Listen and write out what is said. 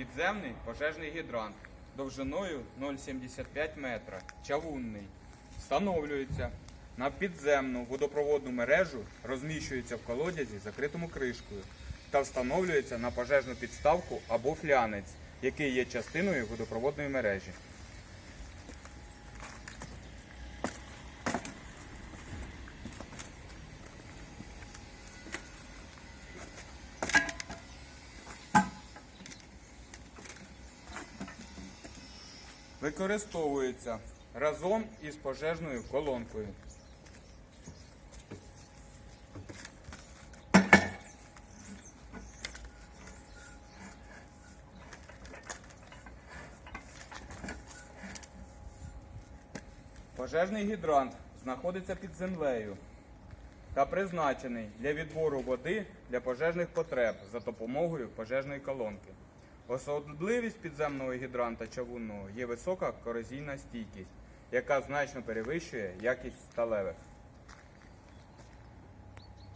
Підземний пожежний гідрант довжиною 0,75 метра, чавунний. Встановлюється на підземну водопроводну мережу, розміщується в колодязі, закритому кришкою, та встановлюється на пожежну підставку або флянець, який є частиною водопроводної мережі. Використовується разом із пожежною колонкою. Пожежний гідрант знаходиться під землею та призначений для відбору води для пожежних потреб за допомогою пожежної колонки. Особливість підземного гідранта чавунного є висока корозійна стійкість, яка значно перевищує якість сталевих.